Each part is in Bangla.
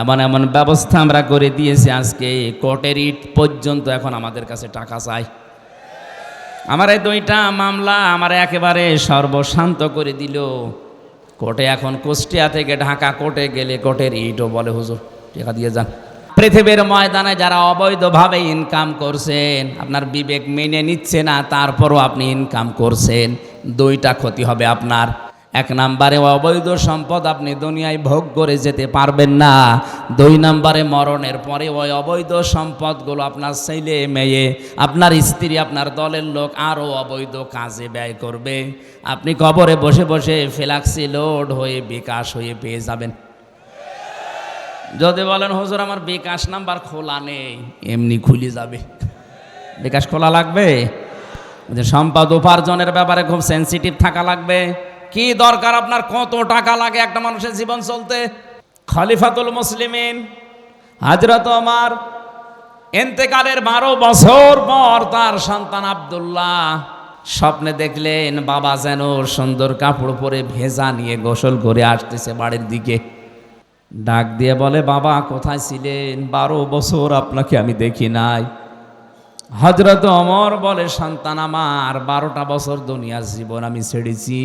এমন এমন ব্যবস্থা আমরা করে দিয়েছি আজকে। কোর্টের ইট পর্যন্ত এখন আমাদের কাছে টাকা চাই। আমার এই দুইটা মামলা আমার একেবারে সর্বশান্ত করে দিল। কোর্টে এখন কুষ্টিয়া থেকে ঢাকা কোর্টে গেলে কোর্টের ইটও বলে, হুজুর, টাকা দিয়ে যান। পৃথিবীর ময়দানে যারা অবৈধভাবে ইনকাম করছেন, আপনার বিবেক মেনে নিচ্ছে না, তারপরও আপনি ইনকাম করছেন। দুইটা ক্ষতি হবে আপনার। এক নাম্বারে অবৈধ সম্পদ আপনি দুনিয়ায় ভোগ করে যেতে পারবেন না। দুই নাম্বারে মরণের পরে ওই অবৈধ সম্পদগুলো আপনার ছেলে, মেয়ে, আপনার স্ত্রী, আপনার দলের লোক আরও অবৈধ কাজে ব্যয় করবে। আপনি কবরে বসে বসে ফ্লাক্সি লোড হয়ে বিকাশ হয়ে পেয়ে যাবেন। যদি বলেন, হুজুর, আমার বিকাশ নাম্বার খোলা নেই। এমনি খুলে যাবে। বিকাশ খোলা লাগবে? যে সম্পদ উপার্জনের ব্যাপারে খুব সেন্সিটিভ থাকা লাগবে। কি দরকার আপনার? কত টাকা লাগে একটা মানুষের জীবন চলতে? খলিফাতুল মুসলিমিন, হাজরত আমার এন্তেকালের বারো বছর পর তার সন্তান আবদুল্লাহ স্বপ্নে দেখলেন, বাবা যেন সুন্দর কাপড় পরে ভেজা নিয়ে গোসল করে আসতেছে বাড়ির দিকে। ডাক দিয়ে বলে, বাবা, কোথায় ছিলেন? বারো বছর আপনাকে আমি দেখি নাই। হজরত অমর বলে, সন্তান আমার, বারোটা বছর দুনিয়ার জীবন আমি ছেড়েছি।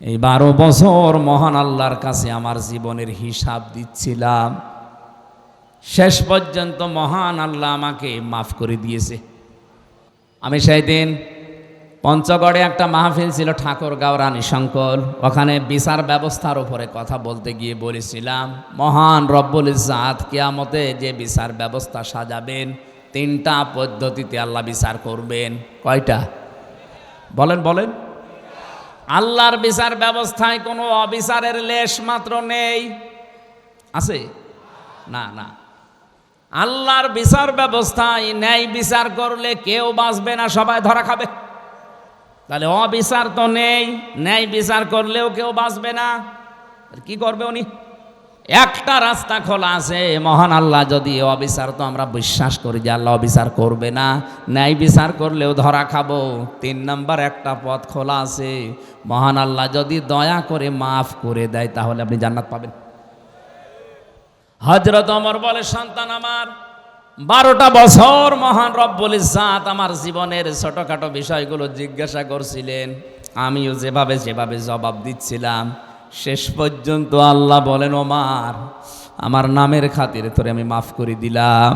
এই বারো বছর মহান আল্লাহর কাছে আমার জীবনের হিসাব দিচ্ছিলাম। শেষ পর্যন্ত মহান আল্লাহ আমাকে মাফ করে দিয়েছে। আমি সেই দিন পঞ্চগড়ে একটা মাহফিল ছিল ঠাকুরগাঁও রানী শঙ্কর। ওখানে বিচার ব্যবস্থার উপরে কথা বলতে গিয়ে বলেছিলাম, মহান রব্বুল ইজাত কিয়ামতে যে বিচার ব্যবস্থা সাজাবেন, তিনটা পদ্ধতিতে আল্লাহ বিচার করবেন। কয়টা? বলেন বলেন। আল্লাহর বিচার ব্যবস্থায় কোনো অবিচারের লেশ মাত্র নেই। আছে? না না। আল্লাহর বিচার ব্যবস্থায় ন্যায় বিচার করলে কেউ বাঁচবে না, সবাই ধরা খাবে। তাহলে অবিচার তো নেই, ন্যায় বিচার করলেও কেউ বাঁচবে না। কি করবে উনি? একটা রাস্তা খোলা আছে, মহান আল্লাহ যদি অবিচার তো আমরা বিশ্বাস করি যে আল্লাহ অবিচার করবে না। ন্যায় বিচার করলেও ধরা খাব। তিন নাম্বার, একটা পথ খোলা আছে। মহান আল্লাহ যদি দয়া করে মাফ করে দেয়, তাহলে আপনি জান্নাত পাবেন। হজরত অমর বলে, সন্তান আমার, বারোটা বছর মহান রব্বুল ইজাত আমার জীবনের ছোটখাটো বিষয়গুলো জিজ্ঞাসা করছিলেন। আমিও যেভাবে যেভাবে জবাব দিচ্ছিলাম। শেষ পর্যন্ত আল্লাহ বলেন, ওমার, আমার নামের খাতিরে তোরে আমি মাফ করে দিলাম।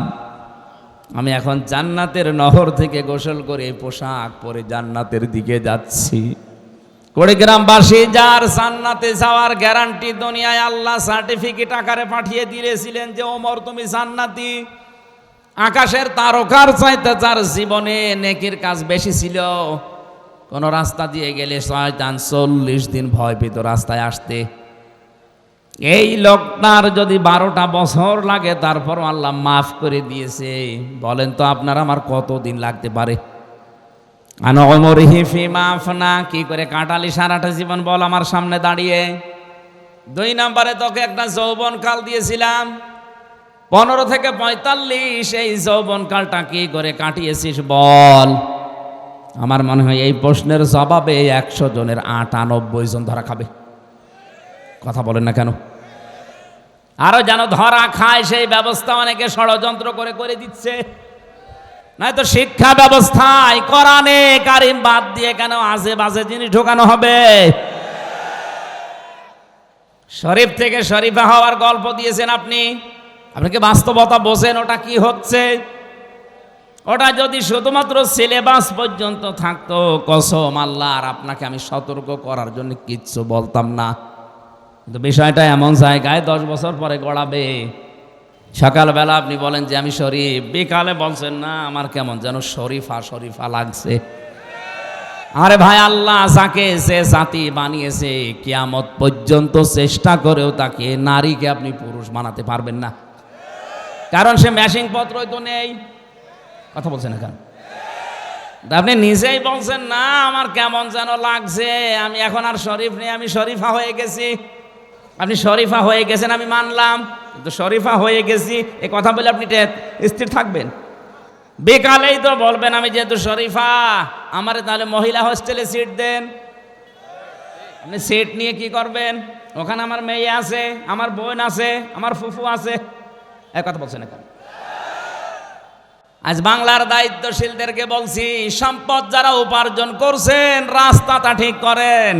আমি এখন জান্নাতের নহর থেকে গোসল করে পোশাক পরে জান্নাতের দিকে যাচ্ছি। কুড়িগ্রামবাসী যার জান্নাতে যাওয়ার গ্যারান্টি দুনিয়ায় আল্লাহ সার্টিফিকেট আকারে পাঠিয়ে দিয়েছিলেন যে, ওমর, তুমি জান্নাতি। আকাশের তারকার চাইতে যার জীবনে নেকির কাজ বেশি ছিল কোন রাস্তা দিয়ে গেলে শয়তান চল্লিশ দিন ভয় পেত রাস্তায় আসতে। এই লোকটার যদি বারোটা বছর লাগে তারপর আল্লাহ মাফ করে দিয়েছে। বলেন তো আপনার আমার কত দিন লাগতে পারে? মাফ না কি করে কাটালি সারাটা জীবন বল আমার সামনে দাঁড়িয়ে। দুই নম্বরে তোকে একটা যৌবন কাল দিয়েছিলাম। পনেরো থেকে পঁয়তাল্লিশ, এই যৌবন কালটা কি করে কাটিয়েছিস বল। আমার মনে হয় এই প্রশ্নের জবাবে একশো জনের আটানব্বই জন ধরা খাবে। কথা বলেন না কেন? আরও যেন ধরা খায় সেই ব্যবস্থা অনেকে ষড়যন্ত্র করে করে দিচ্ছে। নয়তো শিক্ষা ব্যবস্থায় কোরআনে কারিম বাদ দিয়ে কেন আজে বাজে জিনিস ঢোকানো হবে? শরীফ থেকে শরীফা হওয়ার গল্প দিয়েছেন আপনি। আপনাকে বাস্তবতা বোঝেন ওটা কি হচ্ছে? ওটা যদি শুধুমাত্র সিলেবাস পর্যন্ত থাকতো, কসম আল্লাহ, আর আপনাকে আমি সতর্ক করার জন্য কিচ্ছু বলতাম না। কিন্তু বিষয়টা এমন জায়গায় দশ বছর পরে গড়াবে। সকালবেলা আপনি বলেন যে, আমি শরীফ। বিকালে বলছেন, না, আমার কেমন যেন শরীফা শরীফা লাগছে। আরে ভাই, আল্লাহ যাকে সে জাতি বানিয়েছে, কিয়ামত পর্যন্ত চেষ্টা করেও তাকে নারীকে আপনি পুরুষ বানাতে পারবেন না। কারণ সে ম্যাশিং পত্রই তো নেই। কথা বলছেন না কেন? তা আপনি নিজেই বলছেন, না, আমার কেমন যেন লাগছে, আমি এখন আর শরীফ নেই, আমি শরীফা হয়ে গেছি। আপনি শরীফা হয়ে গেছেন, আমি মানলাম, কিন্তু শরীফা হয়ে গেছি, এ কথা বলে আপনি স্থির থাকবেন। বিকালেই তো বলবেন, আমি যেহেতু শরীফা, আমারে তাহলে মহিলা হোস্টেলে সিট দেন। আপনি সিট নিয়ে কি করবেন? ওখানে আমার মেয়ে আছে, আমার বোন আছে, আমার ফুফু আছে। এক কথা বলছেন এখন আজ বাংলার দায়িত্বশীলদেরকে বলছি, সম্পদ যারা উপার্জন করছেন রাস্তাটা ঠিক করেন।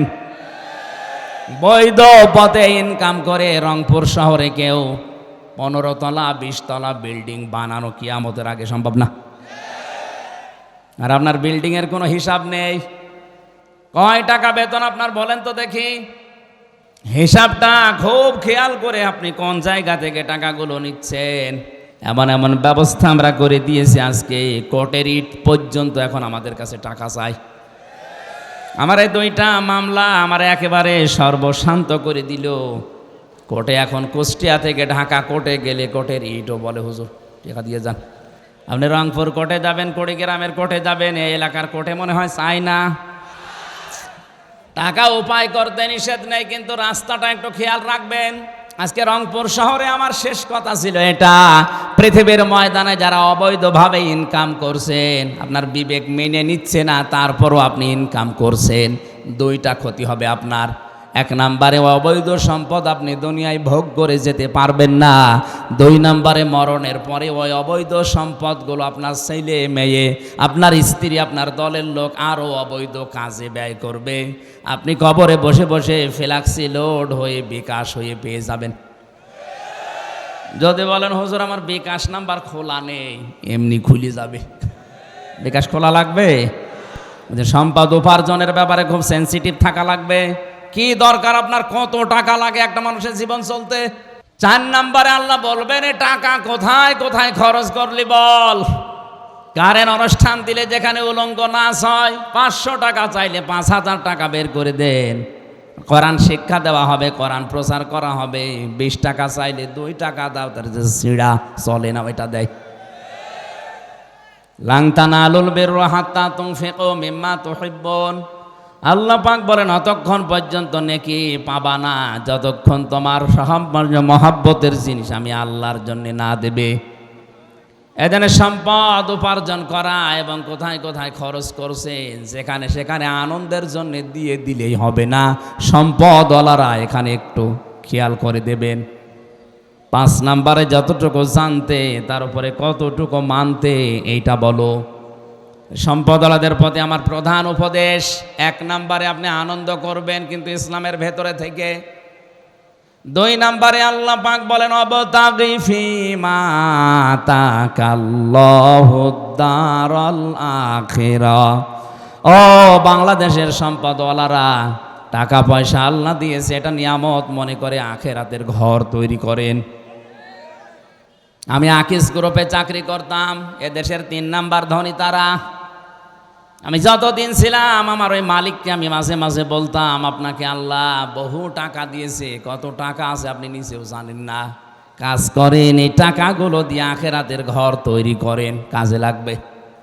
বৈধ পথে ইনকাম করে রংপুর শহরে কেউ পনেরো তলা, বিশ তলা বিল্ডিং বানানো কি কিয়ামতের আগে সম্ভব না। আর আপনার বিল্ডিং এর কোনো হিসাব নেই। কয় টাকা বেতন আপনার বলেন তো দেখি। হিসাবটা খুব খেয়াল করে আপনি কোন জায়গা থেকে টাকাগুলো নিচ্ছেন। এমন এমন ব্যবস্থা আমরা করে দিয়েছি আজকে। কোর্টের ইট পর্যন্ত এখন আমাদের কাছে টাকা চাই। আমার এই দুইটা মামলা আমার একেবারে সর্বশান্ত করে দিল। কোর্টে এখন কুষ্টিয়া থেকে ঢাকা কোর্টে গেলে কোর্টের ইটও বলে, হুজুর, টাকা দিয়ে যান। আপনি রংপুর কোর্টে যাবেন, কুড়িগ্রামের কোর্টে যাবেন, এই এলাকার কোর্টে মনে হয় চাই না। টাকা উপায় করতে নিষেধ নেই, কিন্তু রাস্তাটা একটু খেয়াল রাখবেন। আজকে রংপুর শহরে আমার শেষ কথা ছিল এটা। পৃথিবীর ময়দানে যারা অবৈধভাবে ইনকাম করছেন, আপনার বিবেক মেনে নিচ্ছে না, তারপরও আপনি ইনকাম করছেন। দুইটা ক্ষতি হবে আপনার। এক নম্বরে অবৈধ সম্পদ আপনি দুনিয়ায় ভোগ করে যেতে পারবেন না। দুই নাম্বারে মরণের পরে ওই অবৈধ সম্পদগুলো আপনার ছেলে, মেয়ে, আপনার স্ত্রী, আপনার দলের লোক আরও অবৈধ কাজে ব্যয় করবে। আপনি কবরে বসে বসে ফ্লাক্সি লোড হয়ে বিকাশ হয়ে পেয়ে যাবেন। যদি বলেন, হুজুর, আমার বিকাশ নাম্বার খোলা নেই, এমনি খুলে যাবে। বিকাশ খোলা লাগবে? সম্পদ উপার্জনের ব্যাপারে খুব সেন্সিটিভ থাকা লাগবে। কি দরকার আপনার? কত টাকা লাগে একটা মানুষের জীবন চলতে? চার নাম্বারে আল্লাহ বলবেন টাকা কোথায়? কোথায় খরচ করলি বল? কারেন্ট অনুষ্ঠান দিলে যেখানে উলঙ্গ নাচ হয়, পাঁচশো টাকা চাইলে পাঁচ হাজার টাকা বের করে দেন। কোরআন শিক্ষা দেওয়া হবে, কোরআন প্রচার করা হবে। বিশ টাকা চাইলে দুই টাকা দাও, তার যে সিঁড়া চলে না, ওইটা দেয়। লাংতানা আলুল বের হাত্তা তুম মিম্মা তুহিব্বন। আল্লাহ পাক বলেন, অতক্ষণ পর্যন্ত নেকি পাবা না। যতক্ষণ তোমার মহাব্বতের জিনিস আমি আল্লাহর জন্য না দেবে। এখানে সম্পদ উপার্জন করা এবং কোথায় কোথায় খরচ করছেন সেখানে সেখানে আনন্দের জন্য দিয়ে দিলেই হবে না। সম্পদওয়ালারা এখানে একটু খেয়াল করে দেবেন। পাঁচ নাম্বারে যতটুকু জানতে, তার উপরে কতটুকু মানতে, এইটা বলো। সম্পদওয়ালাদের প্রতি আমার প্রধান উপদেশ, এক নাম্বারে আপনি আনন্দ করবেন কিন্তু ইসলামের ভেতরে থেকে। দুই নাম্বারে আল্লাহ পাক বলেন, অবতাগি ফিমা তাকাল্লাহু দারাল আখিরা। ও বাংলাদেশের সম্পদওয়ালারা, টাকা পয়সা আল্লাহ দিয়েছে, এটা নিয়ামত মনে করে আখেরাতের ঘর তৈরি করেন। আমি আকিস গ্রুপে চাকরি করতাম, এদেশের তিন নাম্বার ধনী তারা। আমি যতদিন ছিলাম, আমার ওই মালিককে আমি মাঝে মাঝে বলতাম, আপনাকে আল্লাহ বহু টাকা দিয়েছে, কত টাকা আছে আপনি নিচেও জানেন না। কাজ করেন, এই টাকাগুলো দিয়ে আখেরাতের ঘর তৈরি করেন, কাজে লাগবে।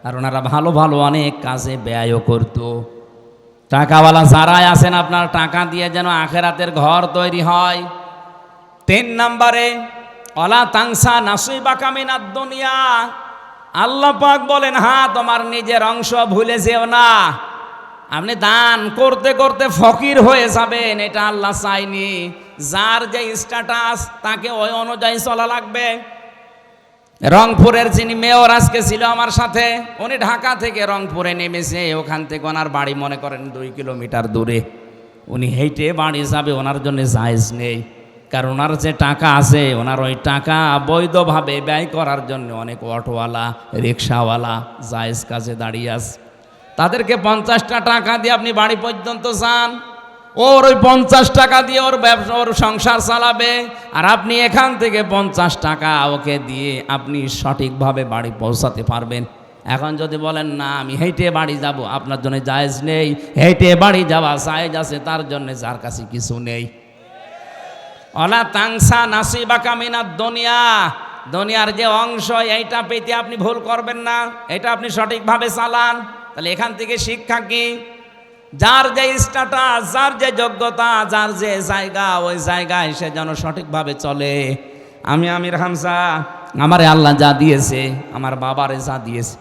আর ওনারা ভালো ভালো অনেক কাজে ব্যয়ও করতো। টাকাওয়ালা যারাই আছেন, আপনার টাকা দিয়ে যেন আখেরাতের ঘর তৈরি হয়। তিন নম্বরে, অলা তাংসা নাসুই বাকামিনার দুনিয়া। আল্লাহ পাক বলেন হ্যাঁ তোমার নিজের অংশ ভুলে যেও না। আপনি দান করতে করতে ফকির হয়ে যাবেন, এটা আল্লাহ চাইনি যার যে স্ট্যাটাস তাকে ওই অনুযায়ী চলা লাগবে। রংপুরের যিনি মেয়র আজকে ছিল আমার সাথে, উনি ঢাকা থেকে রংপুরে নেমেছে। ওখান থেকে ওনার বাড়ি মনে করেন দুই কিলোমিটার দূরে। উনি হেঁটে বাড়ি যাবে, ওনার জন্য জায়েজ নেই। কারণ ওনার যে টাকা আছে, ওনার ওই টাকা বৈধভাবে ব্যয় করার জন্য অনেক অটোওয়ালা রিক্সাওয়ালা জায়েজ কাজে দাঁড়িয়ে আছে। তাদেরকে পঞ্চাশটা টাকা দিয়ে আপনি বাড়ি পর্যন্ত যান। ওর ওই পঞ্চাশ টাকা দিয়ে ওর ব্যবসা, ওর সংসার চালাবে। আর আপনি এখান থেকে পঞ্চাশ টাকা ওকে দিয়ে আপনি সঠিকভাবে বাড়ি পৌঁছাতে পারবেন। এখন যদি বলেন, না, আমি হেঁটে বাড়ি যাব, আপনার জন্য জায়েজ নেই, হেঁটে বাড়ি যাওয়া জায়েজ আছে, তার জন্য যার কাছে কিছু নেই। অলা তাংসা নাসিবা কামিনা দুনিয়া। দুনিয়ার যে অংশ, এইটা পেতে আপনি ভুল করবেন না। এটা আপনি সঠিকভাবে চালান। তাহলে এখান থেকে শিক্ষা কি? যার যে স্ট্যাটাস যার যে যোগ্যতা, যার যে জায়গা, ওই জায়গায় সে যেন সঠিকভাবে চলে। আমি আমির হামসা আমারে আল্লাহ যা দিয়েছে, আমার বাবারে যা দিয়েছে।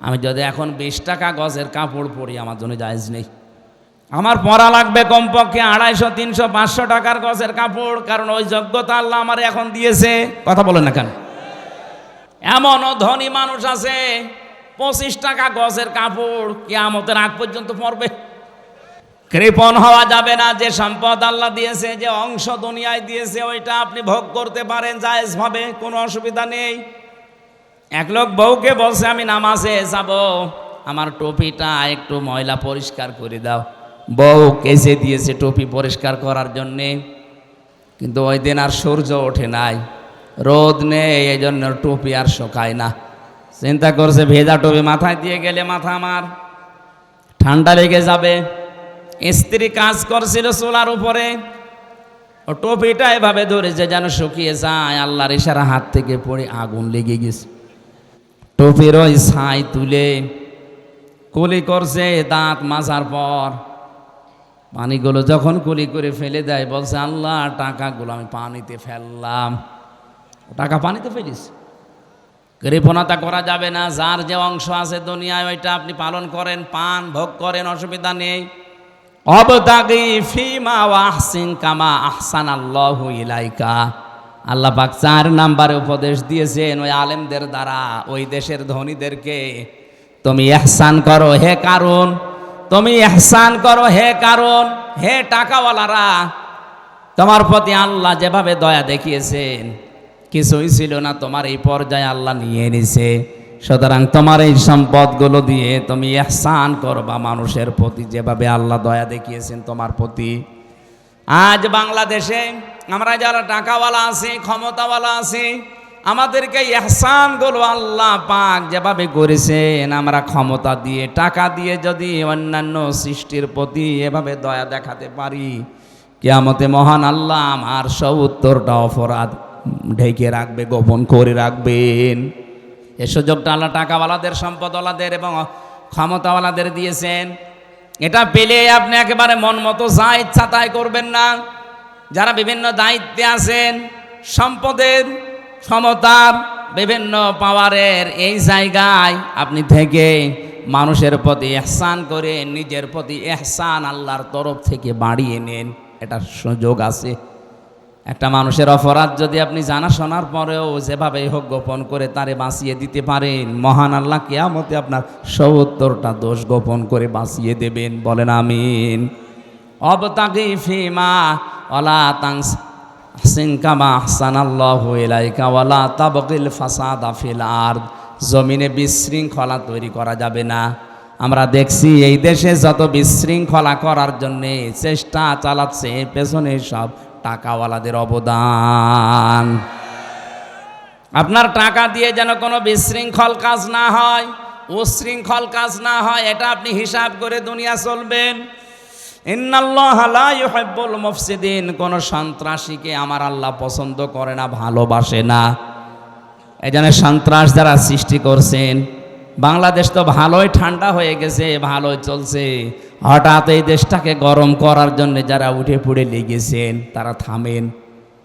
আমি যদি এখন বিশ টাকা গজের কাপড় পরি, আমার জন্য জায়েজ নেই। আমার পরা লাগবে কমপক্ষে আড়াইশো, তিনশো, পাঁচশো টাকার গছের কাপড়, কারণ ওই যোগ্যতা আল্লাহ আমার এখন দিয়েছে। কথা বলেন না কেন? এমনও ধনী মানুষ আছে, পঁচিশ টাকা গছের কাপড়, কেয়ামতের আগ পর্যন্ত পড়বে কৃপণ হওয়া যাবে না যে সম্পদ আল্লাহ দিয়েছে, যে অংশ দুনিয়ায় দিয়েছে, ওইটা আপনি ভোগ করতে পারেন জায়েজ ভাবে, কোনো অসুবিধা নেই। এক লোক বউকে বলছে, আমি নামাজে যাব, আমার টুপিটা একটু ময়লা পরিষ্কার করে দাও। বউ কেসে দিয়েছে টুপি পরিষ্কার করার জন্যে। কিন্তু ওই দিন আর সূর্য ওঠে নাই। রোদ নেই এই জন্য টুপি আর শোকায় না। চিন্তা করছে, ভেজা টুপি মাথায় দিয়ে গেলে মাথা আমার। ঠান্ডা লেগে যাবে। স্ত্রী কাজ করছিল চুলার উপরে। ও টুপিটা এভাবে ধরেছে যেন শুকিয়ে যায়। আল্লাহর ইশারা হাত থেকে পড়ে আগুন লেগে গেছে। টুপির ওই ছাই তুলে কুলি করছে দাঁত মাজার পর। পানিগুলো যখন কুলি করে ফেলে দেয়, বলছে, আল্লাহ, টাকাগুলো আমি পানিতে ফেললাম। টাকা পানিতে ফেলিস। কৃপণতা করা যাবে না, যার যে অংশ আছে দুনিয়ায়, ওইটা আপনি পালন করেন, পান, ভোগ করেন, অসুবিধা নেই। অবদাগি ফিমা আহসিন কামা আহসান আল্লাহু ইলাইকা। আল্লাহ পাক চার নাম্বারে উপদেশ দিয়েছেন, ওই আলেমদের দ্বারা, ওই দেশের ধনীদেরকে, তুমি এহসান করো, হে কারণ তুমি এহসান করো, হে কারণ, হে টাকাওয়ালারা। তোমার প্রতি আল্লাহ যেভাবে দয়া দেখিয়েছেন, কিছুই ছিল না, তোমার এই পর্যায়ে আল্লাহ নিয়ে নিছে। সুতরাং তোমার এই সম্পদগুলো দিয়ে তুমি এহসান করবা মানুষের প্রতি, যেভাবে আল্লাহ দয়া দেখিয়েছেন তোমার প্রতি। আজ বাংলাদেশে আমরা যারা টাকাওয়ালা আছি, ক্ষমতাওয়ালা আছি আমাদেরকে এহসান এহসানগুলো আল্লাহ পাক যেভাবে করেছেন, আমরা ক্ষমতা দিয়ে, টাকা দিয়ে যদি অন্যান্য সৃষ্টির প্রতি এভাবে দয়া দেখাতে পারি, কেয়ামতে মহান আল্লাহ আমার সব উত্তরটা অপরাধ ঢেকে রাখবে, গোপন করে রাখবেন। এ সুযোগটা আল্লাহ টাকাওয়ালাদের, সম্পদওয়ালাদের এবং ক্ষমতাওয়ালাদের দিয়েছেন। এটা পেলে আপনি একেবারে মন মতো যা ইচ্ছা তাই করবেন না। যারা বিভিন্ন দায়িত্বে আছেন, সম্পদের ক্ষমতার বিভিন্ন পাওয়ারের এই জায়গায় আপনি থেকে মানুষের প্রতি এহসান করে নিজের প্রতি এহসান আল্লাহর তরফ থেকে বাড়িয়ে নেন। এটা সুযোগ আছে। একটা মানুষের অপরাধ যদি আপনি জানা শোনার পরেও যেভাবে হোক গোপন করে তারে বাঁচিয়ে দিতে পারেন, মহান আল্লাহ কেয়ামতে আপনার সত্তরটা দোষ গোপন করে বাঁচিয়ে দেবেন। বলেন আমিন। অবতাগি ফিমা অলা তাংস হাসিন কামা হাসান আল্লাহ ইলাইকা ওয়ালা তাবকিল ফাসাদ আফিল আর্দ। জমিনে বিশৃঙ্খলা তৈরি করা যাবে না। আমরা দেখছি এই দেশে যত বিশৃঙ্খলা করার জন্যে চেষ্টা চালাচ্ছে পেছনে সব টাকাওয়ালাদের অবদান। আপনার টাকা দিয়ে যেন কোনো বিশৃঙ্খল কাজ না হয় উশৃঙ্খল কাজ না হয়, এটা আপনি হিসাব করে দুনিয়া চলবেন। ইন্নাল্লাহুল মফসিদিন। কোন সন্ত্রাসীকে আমার আল্লাহ পছন্দ করে না, ভালোবাসে না। এই জন্য সন্ত্রাস যারা সৃষ্টি করছেন, বাংলাদেশ তো ভালোই ঠান্ডা হয়ে গেছে, ভালোই চলছে। হঠাৎ এই দেশটাকে গরম করার জন্য যারা উঠে পড়ে লেগেছেন, তারা থামেন।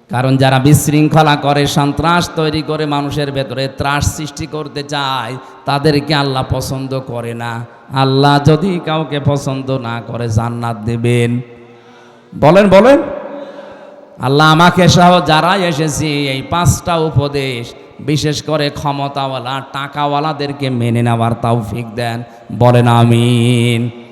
কারণ যারা বিশৃঙ্খলা করে, সন্ত্রাস তৈরি করে মানুষের ভেতরে ত্রাস সৃষ্টি করতে চায়, তাদেরকে আল্লাহ পছন্দ করে না। আল্লাহ যদি কাউকে পছন্দ না করে, জান্নাত দেবেন। বলেন বলেন। আল্লাহ আমাকে সহ যারাই এসেছি, এই পাঁচটা উপদেশ, বিশেষ করে ক্ষমতাওয়ালা, টাকাওয়ালাদেরকে মেনে নেওয়ার তাও ফিক দেন। বলেন, আমিন।